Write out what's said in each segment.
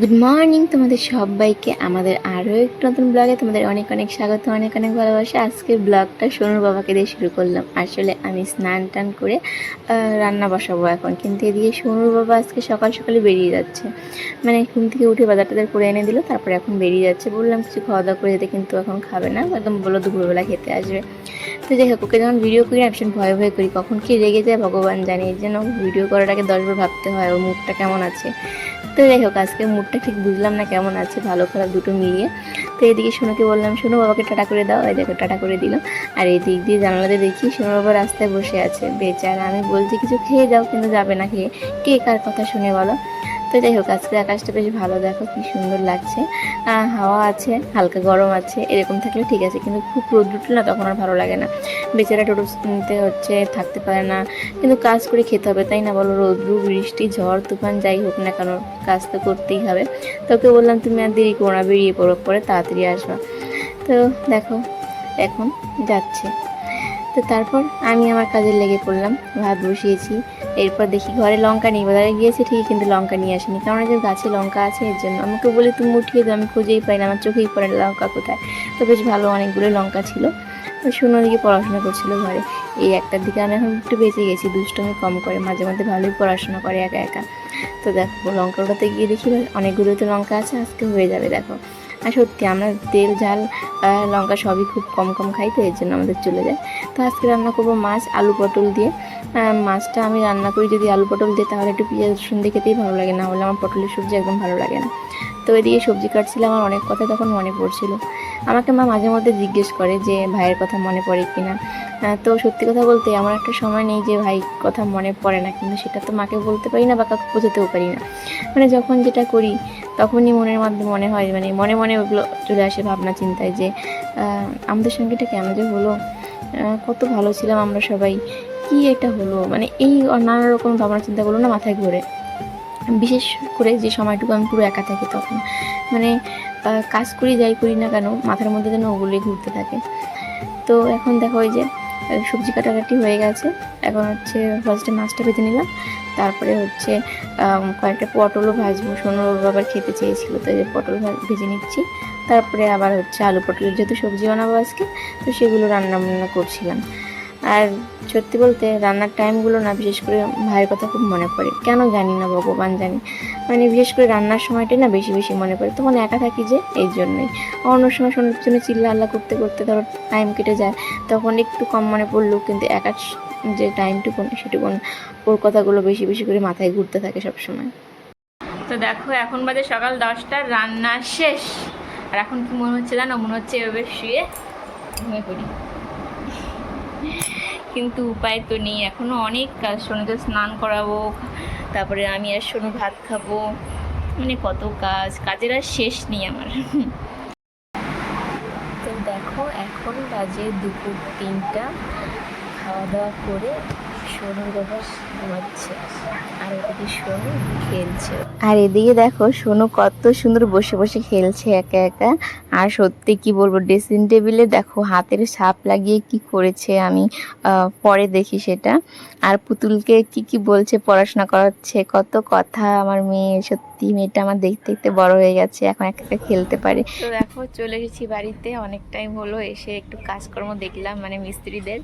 Good morning তোমাদের সবাইকে। আমাদের আরও একটু নতুন ব্লগে তোমাদের অনেক অনেক স্বাগত, অনেক অনেক ভালোবাসা। আজকের ব্লগটা সোনুর বাবাকে দিয়ে শুরু করলাম। আসলে আমি স্নান টান করে রান্না বসাবো এখন। কিন্তু এদিকে সোনুর বাবা আজকে সকাল সকালে বেরিয়ে যাচ্ছে। মানে ঘুম থেকে উঠে বাজার টাজার করে এনে দিল, তারপরে এখন বেরিয়ে যাচ্ছে। বললাম কিছু খাওয়া দাওয়া করে যেতে, কিন্তু এখন খাবে না। একদম বলল দুপুরবেলা খেতে আসবে। তো যাই হোক, ওকে যখন ভিডিও করি ভীষণ ভয় ভয় করি। কখন কি রেগে যায়, ভগবান জানে। জন্য ভিডিও করাটাকে দশবার ভাবতে হয়, ওর মুখটা কেমন আছে। তো যাই হোক আজকে মুডটা ঠিক বুঝলাম না কেমন আছে, ভালো খারাপ দুটো মিলিয়ে। তো এদিকে শোনোকে বললাম, শোনো বাবাকে টাটা করে দাও। এই দেখো, টাটা করে দিলাম আর এই দিক দিয়ে জানালাতে দেখি শোনো বাবা রাস্তায় বসে আছে। বেচারা, আমি বলছি, কিছু খেয়ে যাও, কিন্তু যাবে না খেয়ে। কে কার কথা শুনে বলো? তো যাই হোক আজকে আকাশটা বেশ ভালো। দেখো কি সুন্দর লাগছে। হাওয়া আছে, হালকা গরম আছে, এরকম থাকলে ঠিক আছে, কিন্তু খুব রোদ উঠলে না তখন আর ভালো লাগে না। বেচারা টোটো নিতে হচ্ছে, থাকতে পারে না, কিন্তু কাজ করে খেতে হবে, তাই না বলো? রোদ্রু, বৃষ্টি, ঝড়, তুফান, যাই হোক না কেন, কাজ তো করতেই হবে। তোকে বললাম, তুমি আর দেরি করো না, বেরিয়ে পড়ো, পরে তাড়াতাড়ি আসবা। তো দেখো, এখন যাচ্ছে। তো তারপর আমি আমার কাজে লেগে পড়লাম, ভাত বসিয়েছি। এরপর দেখি ঘরে লঙ্কা নেই, বাজারে গিয়েছে ঠিকই, কিন্তু লঙ্কা নিয়ে আসেনি। কারণ যে গাছে লঙ্কা আছে, এর জন্য আমাকে বলে তুমি উঠিয়ে দাও, আমি খুঁজেই পাই না, আমার চোখেই পড়ে লঙ্কা কোথায়। তো বেশ ভালো অনেকগুলো লঙ্কা ছিল। তো শূন্য দিকে পড়াশোনা করছিল ঘরে। এই একটার দিকে আমি এখন একটু বেঁচে গেছি, দুষ্টমি কম করে, মাঝে মাঝে ভালোই পড়াশোনা করে একা একা। তো দেখো, লঙ্কা ওটাতে গিয়ে দেখি অনেকগুলো তো লঙ্কা আছে, আজকে হয়ে যাবে, দেখো। আর সত্যি আমরা তেল, ঝাল লঙ্কা সবই খুব কম কম খাই, তো এর জন্য আমাদের চলে যায়। তো আজকে রান্না করব মাছ, আলু পটল দিয়ে। মাছটা আমি রান্না করি যদি আলু পটল দিই তাহলে একটু পেঁয়াজ রসুন দিয়ে খেতেই ভালো লাগে, না হলে আমার পটলের সবজি একদম ভালো লাগে না। তো এদিকে সবজি কাটছিলাম আমার অনেক কথা তখন মনে পড়ছিল। আমাকে মা মাঝে মধ্যে জিজ্ঞেস করে যে, ভাইয়ের কথা মনে পড়ে কি না? তো সত্যি কথা বলতে আমার একটা সময় নেই যে, ভাই, কথা মনে পড়ে না। কিন্তু সেটা তো মাকে বলতে পারি না বা কাউকে বোঝাতেও পারি না। মানে যখন যেটা করি তখনই মনের মধ্যে মনে হয় মানে মনে মনে ওগুলো চলে আসে ভাবনা, চিন্তায় যে আমাদের সঙ্গে এটা কেন যে হলো? কত ভালো ছিলাম আমরা সবাই। কি এটা হলো? মানে এই নানা রকম ভাবনা, চিন্তাগুলো না মাথায় ঘুরে। বিশেষ করে যে সময়টুকু আমি পুরো একা থাকি তখন। মানে কাজ করি, যাই করি না কেন, মাথার মধ্যে যেন ওগুলোই ঘুরতে থাকে। তো এখন দেখো ওই যে সবজি কাটাকাটি হয়ে গেছে। এখন হচ্ছে ফার্স্টে মাছটা ভেজে নিলাম। তারপরে হচ্ছে কয়েকটা পটলও ভাজবো। সোনো আবার খেতে চেয়েছিলো তো পটল ভেজে নিচ্ছি। তারপরে আবার হচ্ছে আলু পটলের যেহেতু সবজি বানাবো আজকে, তো সেগুলো রান্না বান্না করছিলাম। আর সত্যি বলতে রান্নার টাইমগুলো না, বিশেষ করে ভাইয়ের কথা খুব মনে পড়ে। কেন জানি না ভগবান জানি। মানে বিশেষ করে রান্নার সময়টাই না বেশি বেশি মনে পড়ে। তখন একা থাকি যে, এই জন্যই। অন্য সময় সোনার পিছনে চিল্লা আল্লাহ করতে করতে ধরো টাইম কেটে যায়, তখন একটু কম মনে পড়ল কিন্তু একা যে টাইমটুকুন সেটুকুন ওর কথাগুলো বেশি বেশি করে মাথায় ঘুরতে থাকে সবসময়। তো দেখো, এখন বাজে সকাল দশটা, রান্না শেষ। আর এখন কি মনে হচ্ছে জানো? মনে হচ্ছে এভাবে শুয়ে ঘুমিয়ে পড়ি। কিন্তু উপায় তো নেই। এখনও অনেক কাজ, সোনুকে স্নান করাবো, তারপরে আমি আর সোনু ভাত খাব। মানে কত কাজ, কাজের আর শেষ নেই আমার। তো দেখো, এখন বাজে দুপুর তিনটা। খাওয়া দাওয়া করে ঘুমাচ্ছে। আর সোনু খেলছে। আর এদিকে দেখো সোনু কত সুন্দর বসে বসে খেলছে একা একা। আর সত্যি কি বলব ড্রেসিং টেবিলে দেখো হাতের সাপ লাগিয়ে কি করেছে আমি পরে দেখি সেটা। আর পুতুলকে কি কি বলছে পড়াশোনা করাচ্ছে কত কথা আমার মেয়ে সত্যি মেয়েটা আমার দেখতে দেখতে বড় হয়ে গেছে এখন একা একা খেলতে পারে। তো দেখো চলে এসেছি বাড়িতে অনেক টাইম হলো এসে একটু কাজকর্ম দেখলাম মানে মিস্ত্রিদের।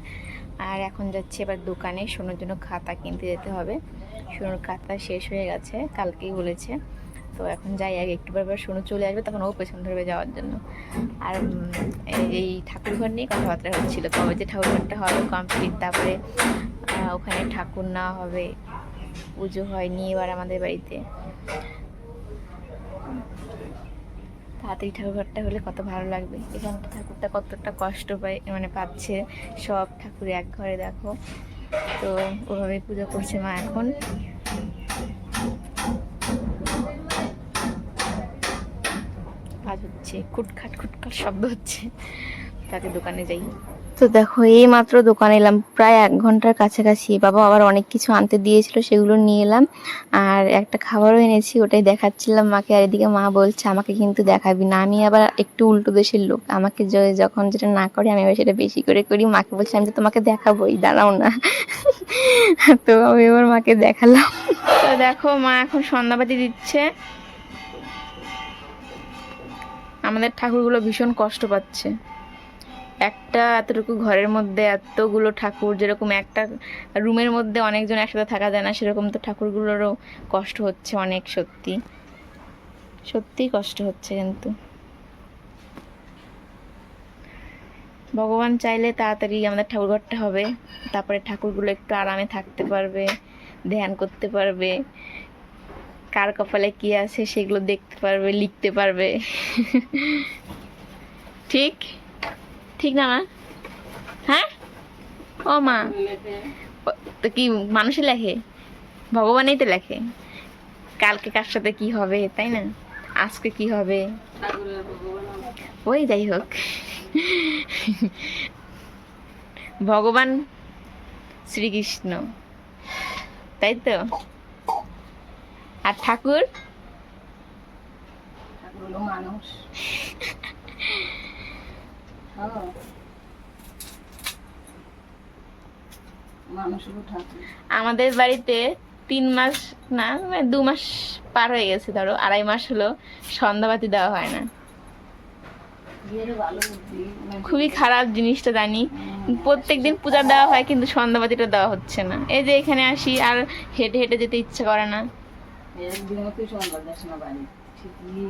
আর এখন যাচ্ছি এবার দোকানে। সোনার জন্য খাতা কিনতে যেতে হবে। সোনার খাতা শেষ হয়ে গেছে, কালকেই বলেছে। তো এখন যাই, আগে একটু বার বার সোনু চলে আসবে, তখন ও পেছন ধরবে যাওয়ার জন্য। আর এই- এই ঠাকুরঘর নিয়ে কথাবার্তা হচ্ছিল। কবে যে ঠাকুরঘরটা হবে কমপ্লিট তারপরে ওখানে ঠাকুর না হবে, পুজো হয়নি এবার আমাদের বাড়িতে। তাড়াতাড়ি ঠাকুরঘরটা হলে কত ভালো লাগবে। এখানে ঠাকুরটা কতটা কষ্ট পায় মানে পাচ্ছে। সব ঠাকুর এক ঘরে, দেখো। তো ওভাবে পুজো করছে মা এখন। কাজ হচ্ছে খুটখাট খুটখাট শব্দ হচ্ছে। তাকে দোকানে যাই। তো দেখো এই মাত্র দোকানে এলাম। প্রায় এক ঘণ্টার কাছাকাছি। বাবা আবার অনেক কিছু আনতে দিয়েছিল, সেগুলো নিয়ে এলাম। আর একটা খাবারও এনেছি, ওটাই দেখাচ্ছিলাম মাকে। আর এদিকে মা বলছে, আমাকে কিন্তু দেখাবি না। আমি আবার একটু উল্টো দেশের লোক। আমাকে যখন যেটা না করে, আমি আবার সেটা বেশি করে করি। মাকে বলছি, আমি তো তোমাকে দেখাবোই, দাঁড়াও না। তো আমি এবার মাকে দেখালাম। তো দেখো, মা এখন সন্ধ্যাবাতি দিচ্ছে। আমাদের ঠাকুরগুলো ভীষণ কষ্ট পাচ্ছে। একটা এতটুকু ঘরের মধ্যে এতগুলো ঠাকুর যেরকম একটা রুমের মধ্যে অনেকজন একসাথে থাকা যায় না, সেরকম তো ঠাকুরগুলোরও কষ্ট হচ্ছে অনেক, সত্যি। সত্যিই কষ্ট হচ্ছে কিন্তু। ভগবান চাইলে তাড়াতাড়ি আমাদের ঠাকুরঘরটা হবে, তারপরে ঠাকুরগুলো একটু আরামে থাকতে পারবে, ধ্যান করতে পারবে, কার কপালে কি আছে সেগুলো দেখতে পারবে, লিখতে পারবে। ঠিক? ঠিক না, মা? হ্যাঁ? ও, মা। তো কি মানুষে লেখে? ভগবানই তো লেখে। কালকে কার সাথে কি হবে, তাই না? আজকে কি হবে? ওই যাই হোক। ভগবান শ্রীকৃষ্ণ। তাই তো? আর ঠাকুর? মানুষ হ্যাঁ। মানুষ হলো ঠাকুর আমাদের বাড়িতে তিন মাস না মানে দু মাস পার হয়ে গেছে ধরো আড়াই মাস হলো সন্ধ্যাবাতি দেওয়া হয় না। মানে খুবই খারাপ জিনিসটা জানি। প্রত্যেক দিন পূজা দেওয়া হয় কিন্তু সন্ধ্যাবাতিটা দেওয়া হচ্ছে না। এই যে এখানে আসি আর হেঁটে হেঁটে যেতে ইচ্ছা করে না একদিন তুই সন্ধ্যা যাস না বাড়ি ঠিকই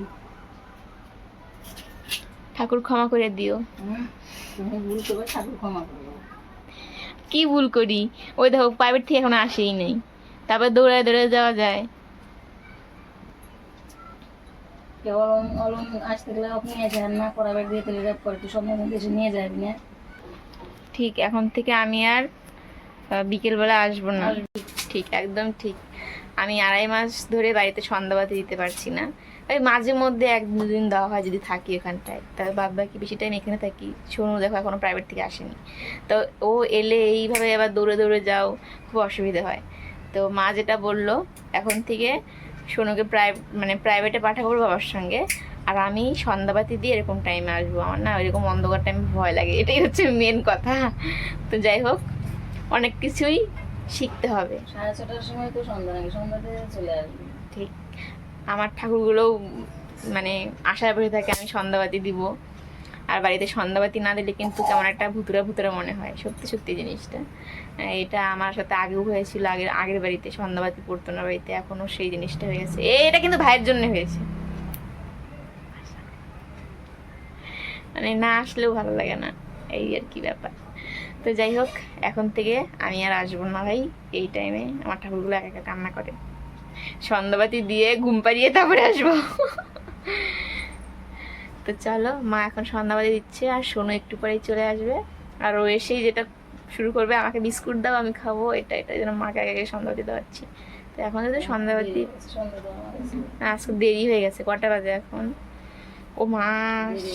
ঠাকুর ক্ষমা করে দিও। করব কি ভুল করি? ওই দেখো প্রাইভেট থেকে এখনও আসেই নেই। তারপর দৌড়ায় দৌড়ায় যাওয়া যায়। অলম আসতে গেলে আপনি দিয়ে টেলিগ্রাফ করে তুই নিয়ে যাবি না। ঠিক এখন থেকে আমি আর বিকেলবেলা আসব না। ঠিক একদম ঠিক। আমি আড়াই মাস ধরে বাড়িতে সন্ধ্যাবাতি দিতে পারছি না। ওই মাঝে মধ্যে এক দুদিন দেওয়া হয় যদি থাকি ওখানটায়। তার বাদ বাকি বেশি টাইম এখানে থাকি। সোনু দেখো এখনও প্রাইভেট থেকে আসেনি। তো ও এলে এইভাবে আবার দৌড়ে দৌড়ে যাও খুব অসুবিধা হয়। তো মা যেটা বলল এখন থেকে সোনুকে প্রাই মানে প্রাইভেটে পাঠাবো বাবার সঙ্গে। আর আমি সন্ধ্যাবাতি দিয়ে এরকম টাইমে আসব। আমার না এরকম অন্ধকার টাইমে ভয় লাগে। এটাই হচ্ছে মেন কথা। তো যাই হোক অনেক কিছুই শিখতে হবে। সাড়ে ছটার সময় তো সন্ধ্যা নাকি? সন্ধ্যাতে চলে আসবে। ঠিক। আমার ঠাকুরগুলোও মানে আশায় বসে থাকে আমি সন্ধ্যাবাতি দিব। আর বাড়িতে সন্ধ্যাবাতি না দিলে কিন্তু কেমন একটা ভুতুরা ভুতুরা মনে হয়, সত্যি সত্যি জিনিসটা। এটা আমার সাথে আগেও হয়েছিল, আগের আগের বাড়িতে সন্ধ্যাবাতি পড়তো না বাড়িতে, এখনও সেই জিনিসটা হয়ে গেছে। এটা কিন্তু ভাইয়ের জন্য হয়েছে। মানে না আসলেও ভালো লাগে না, এই আর কি ব্যাপার। তো যাই হোক, এখন থেকে আমি আর আসব না ভাই, এই টাইমে আমার ঠাকুরগুলো একা একা কান্না করে। সন্ধ্যাবাতি দিয়ে ঘুম পাড়িয়ে তারপরে আসব। তো চলো মা এখন সন্ধ্যাবাতি দিচ্ছে আর সোনু একটু পরেই চলে আসবে। আর ও এসেই যেটা শুরু করবে আমাকে বিস্কুট দাও আমি খাব এটা এটা যেন মাকে আগে আগে সন্ধ্যাবাতি দেওয়াচ্ছি। তো এখন যদি সন্ধ্যাবাতি সন্ধ্যা দেওয়া আজকে দেরি হয়ে গেছে কটা বাজে এখন? ও মা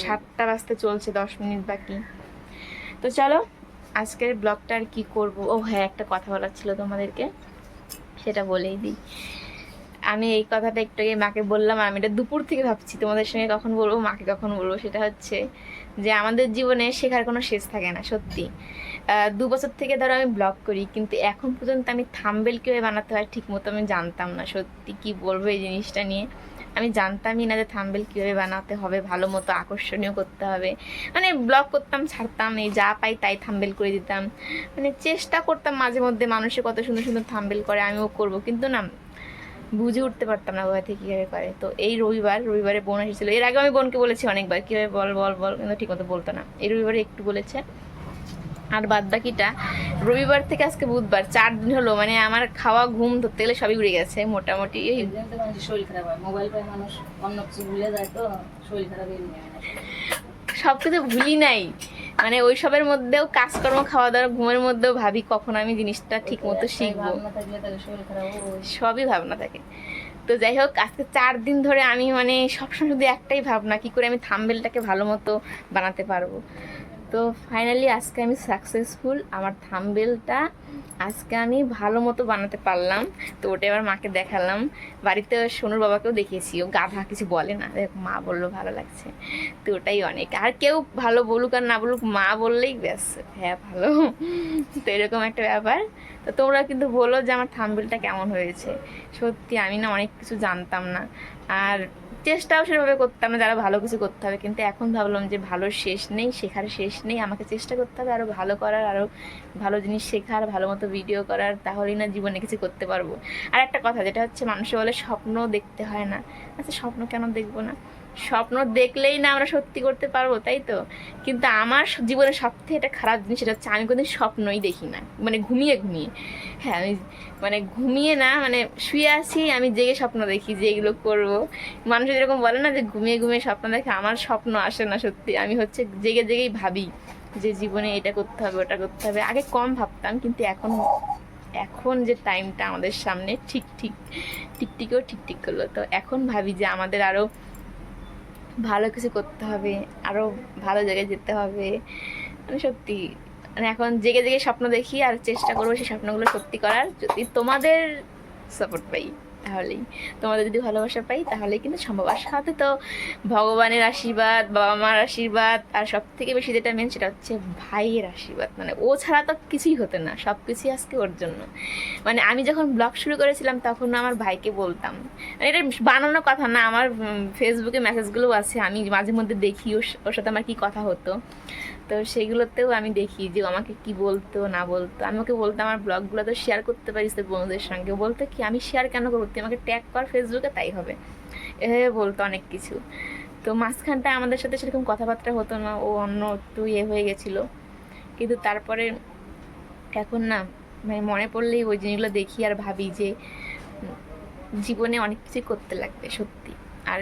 সাতটা বাজতে চলছে দশ মিনিট বাকি। তো চলো আজকের ব্লগটা আর কি করব? ও হ্যাঁ একটা কথা বলার ছিল তোমাদেরকে সেটা বলেই দিই। আমি এই কথাটা একটু আগে মাকে বললাম আমি এটা দুপুর থেকে ভাবছি, তোমাদের সঙ্গে কখন বলব, মাকে কখন বলব, সেটা হচ্ছে যে আমাদের জীবনে শেখার কোনো শেষ থাকে না, সত্যি। দু বছর থেকে ধরো আমি ব্লগ করি, কিন্তু এখন পর্যন্ত আমি থাম্বেল কীভাবে বানাতে হয় ঠিক মতো আমি জানতাম না, সত্যি কি বলব এই জিনিসটা নিয়ে। আমি জানতামই না যে থাম্বেল কীভাবে বানাতে হবে, ভালো মতো আকর্ষণীয় করতে হবে। মানে ব্লগ করতাম, ছাড়তাম, এই যা পাই তাই থাম্বেল করে দিতাম। মানে চেষ্টা করতাম মাঝে মধ্যে মানুষে কত সুন্দর সুন্দর থাম্বেল করে, আমিও করব, কিন্তু না বুঝে উঠতে পারতাম না থেকে কীভাবে করে। তো এই রবিবার রবিবারে বোন এসেছিল। এর আগে আমি বোনকে বলেছি অনেকবার কীভাবে বল বল বল? কিন্তু ঠিক মতো বলতো না। এই রবিবারে একটু বলেছে। আর বাদ বাকিটা রবিবার থেকে আজকে বুধবার চার দিন হলো মানে আমার খাওয়া ঘুম ধরতে গেলে সবই উড়ে গেছে মোটামুটি। এই শরীর খারাপ হয়। মোবাইল পায় মানুষ অন্য কিছু ভুলে যায় তো শরীর খারাপ সব কিছু ভুলি নাই। মানে ওইসবের মধ্যেও কাজকর্ম খাওয়া দাওয়া ঘুমের মধ্যেও ভাবি কখন আমি জিনিসটা ঠিক মতো শিখব। সবই ভাবনা থাকে। তো যাই হোক আজকে চার দিন ধরে আমি মানে সবসময় শুধু একটাই ভাবনা কি করে আমি থাম্বেলটাকে ভালো মতো বানাতে পারব। তো ফাইনালি আজকে আমি সাকসেসফুল আমার থামবেলটা আজকে আমি ভালো মতো বানাতে পারলাম। তো ওটা এবার মাকে দেখালাম। বাড়িতে সোনুর বাবাকেও দেখিয়েছি। ও গাধা, কিছু বলে না। দেখ, মা বলল ভালো লাগছে। তো ওটাই অনেক। আর কেউ ভালো বলুক আর না বলুক, মা বললেই ব্যাস হ্যাঁ ভালো। তো এরকম একটা ব্যাপার। তো তোমরা কিন্তু বলো যে আমার থামবেলটা কেমন হয়েছে। সত্যি আমি না অনেক কিছু জানতাম না। আর চেষ্টাও সেভাবে করতাম না, যারা ভালো কিছু করতে হবে। কিন্তু এখন ভাবলাম যে ভালো শেষ নেই, শেখার শেষ নেই, আমাকে চেষ্টা করতে হবে আরও ভালো করার আরও ভালো জিনিস শেখার, ভালো মতো ভিডিও করার, তাহলেই না জীবনে কিছু করতে পারব। আর একটা কথা, যেটা হচ্ছে, মানুষে বলে স্বপ্ন দেখতে হয় না। আচ্ছা স্বপ্ন কেন দেখব না? স্বপ্ন দেখলেই না আমরা সত্যি করতে পারব, তাই তো? কিন্তু আমার জীবনের সব থেকে একটা খারাপ জিনিস সেটা হচ্ছে আমি কোনোদিন স্বপ্নই দেখি না। মানে ঘুমিয়ে ঘুমিয়ে। হ্যাঁ আমি মানে ঘুমিয়ে না মানে শুয়ে আছি, আমি জেগে স্বপ্ন দেখি যে এগুলো করব। মানুষ যেরকম বলে না যে ঘুমিয়ে ঘুমিয়ে স্বপ্ন দেখে আমার স্বপ্ন আসে না সত্যি। আমি হচ্ছে জেগে জেগেই ভাবি যে জীবনে এটা করতে হবে, ওটা করতে হবে। আগে কম ভাবতাম, কিন্তু এখন এখন যে টাইমটা আমাদের সামনে ঠিক ঠিক, টিকটিকেও ঠিক ঠিক করল। তো এখন ভাবি যে আমাদের আরও ভালো কিছু করতে হবে আরও ভালো জায়গায় যেতে হবে। মানে সত্যি মানে এখন জেগে জেগে স্বপ্ন দেখি আর চেষ্টা করব সেই স্বপ্নগুলো সত্যি করার। যদি তোমাদের সাপোর্ট পাই। তাহলেই। তোমাদের যদি ভালোবাসা পাই তাহলে কিন্তু সম্ভব। আর সাথে তো ভগবানের আশীর্বাদ, বাবা মার আশীর্বাদ, আর সব থেকে বেশি যেটা মেন সেটা হচ্ছে ভাইয়ের আশীর্বাদ। মানে ও ছাড়া তো কিছুই হতো না সব কিছুই আজকে ওর জন্য। মানে আমি যখন ব্লগ শুরু করেছিলাম, তখন আমার ভাইকে বলতাম। মানে এটা বানানো কথা না, আমার ফেসবুকে মেসেজগুলো আছে, আমি মাঝে মধ্যে দেখি ওর ওর সাথে আমার কি কথা হতো। তো সেগুলোতেও আমি দেখি যে আমাকে কি বলতো, না বলতো। আমি ওকে বলতাম আমার ব্লগগুলো তো শেয়ার করতে পারিস বন্ধুদের সঙ্গে। বলতো কি, আমি শেয়ার কেন করব? তুই আমাকে ট্যাগ কর ফেসবুকে তাই হবে। এভাবে বলতো অনেক কিছু। তো মাঝখানটা আমাদের সাথে সেরকম কথাবার্তা হতো না, ও অন্য একটু ইয়ে হয়ে গেছিল। কিন্তু তারপরে এখন না মানে মনে পড়লেই ওই জিনিসগুলো দেখি আর ভাবি যে জীবনে অনেক কিছু করতে লাগবে, সত্যি। আর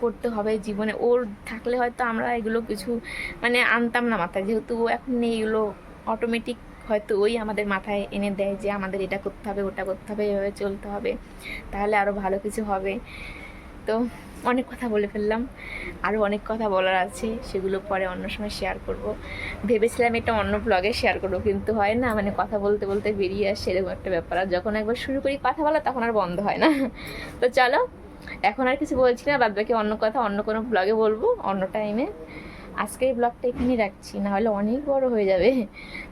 করতে হবে জীবনে। ওর থাকলে হয়তো আমরা এগুলো কিছু মানে আনতাম না মাথায়। যেহেতু ও এখন নেই, এগুলো অটোমেটিক হয়তো ওই আমাদের মাথায় এনে দেয় যে আমাদের এটা করতে হবে, ওটা করতে হবে, এভাবে চলতে হবে। তাহলে আরও ভালো কিছু হবে। তো অনেক কথা বলে ফেললাম। আরও অনেক কথা বলার আছে, সেগুলো পরে অন্য সময় শেয়ার করব। ভেবেছিলাম এটা অন্য ব্লগে শেয়ার করব, কিন্তু হয় না মানে কথা বলতে বলতে বেরিয়ে আসে, এরকম একটা ব্যাপার। আর যখন একবার শুরু করি কথা বলা, তখন আর বন্ধ হয় না। তো চলো এখন আর কিছু বলছি না বাদ বাকি অন্য কথা অন্য কোনো ব্লগে বলব অন্য টাইমে আজকে এই ব্লগটা এখানেই রাখছি না হলে অনেক বড় হয়ে যাবে।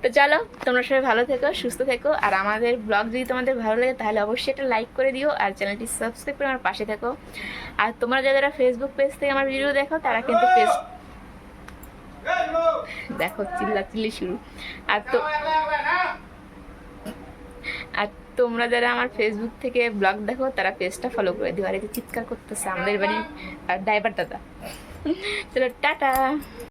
তো চলো তোমরা সবাই ভালো থেকো সুস্থ থেকো আর আমাদের ব্লগ যদি তোমাদের ভালো লাগে তাহলে অবশ্যই একটা লাইক করে দিও আর চ্যানেলটি সাবস্ক্রাইব করে আমার পাশে থেকো। আর তোমরা যারা যারা ফেসবুক পেজ থেকে আমার ভিডিও দেখো তারা কিন্তু ফেস দেখো চিল্লা চিল্লি শুরু। আর তো আর তোমরা যারা আমার ফেসবুক থেকে ব্লগ দেখো, তারা পেজটা ফলো করে দিও। আর এই চিৎকার করতেছে আমাদের বাড়ির ড্রাইভার দাদা। চলো, টাটা।